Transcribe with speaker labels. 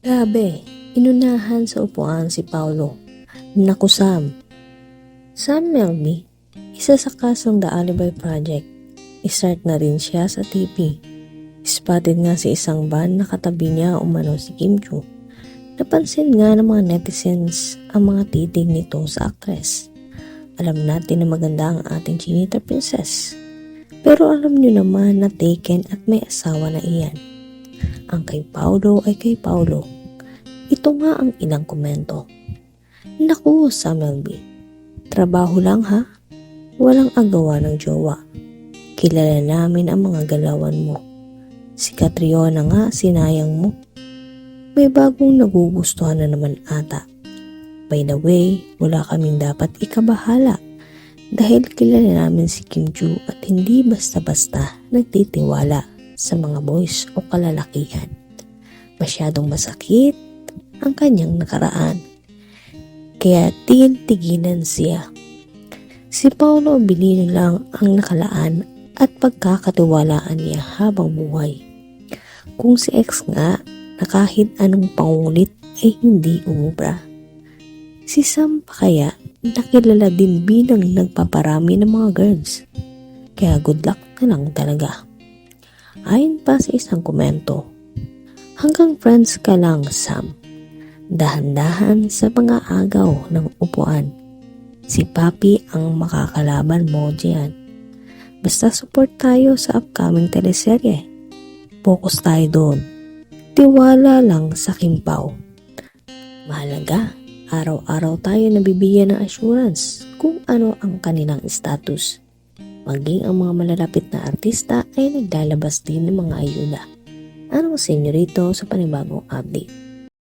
Speaker 1: Grabe, inunahan sa upuan si Paulo. Naku Sam. Sam Melby, isa sa kasong The Alibi Project. Istart na rin siya sa TV. Spotted nga sa isang van na katabi niya umano si Kim Chu. Napansin nga ng mga netizens ang mga titig nito sa aktres. Alam natin na maganda ang ating Chinita Princess. Pero alam niyo naman na taken at may asawa na iyan. Ang kay Paulo ay kay Paulo. Ito nga ang ilang komento. Naku, Samuel B. Trabaho lang ha? Walang agawa ng jowa. Kilala namin ang mga galawan mo. Si Catriona nga, sinayang mo. May bagong nagugustuhan na naman ata. By the way, wala kaming dapat ikabahala dahil kilala namin si Kim Joo at hindi basta-basta nagtitiwala sa mga boys o kalalakihan. Masyadong masakit ang kanyang nakaraan. Kaya tigil-tigilan siya. Si Paolo Abilino lang ang nakalaan at pagkakatiwalaan niya habang buhay. Kung si ex nga na kahit anong pangulit ay hindi umubra. Si Sam pa kaya nakilala din bilang nagpaparami ng mga girls. Kaya good luck na lang talaga. Ayon pa sa isang komento, hanggang friends ka lang Sam. Dahan-dahan sa mga agaw ng upuan. Si Papi ang makakalaban mo diyan. Basta support tayo sa upcoming teleserye. Focus tayo doon. Tiwala lang sa Kimpaw. Mahalaga, araw-araw tayo nabibigyan ng assurance kung ano ang kanilang status. Maging ang mga malalapit na artista ay naglalabas din ng mga ayuda. Anong senyorito sa panibagong update?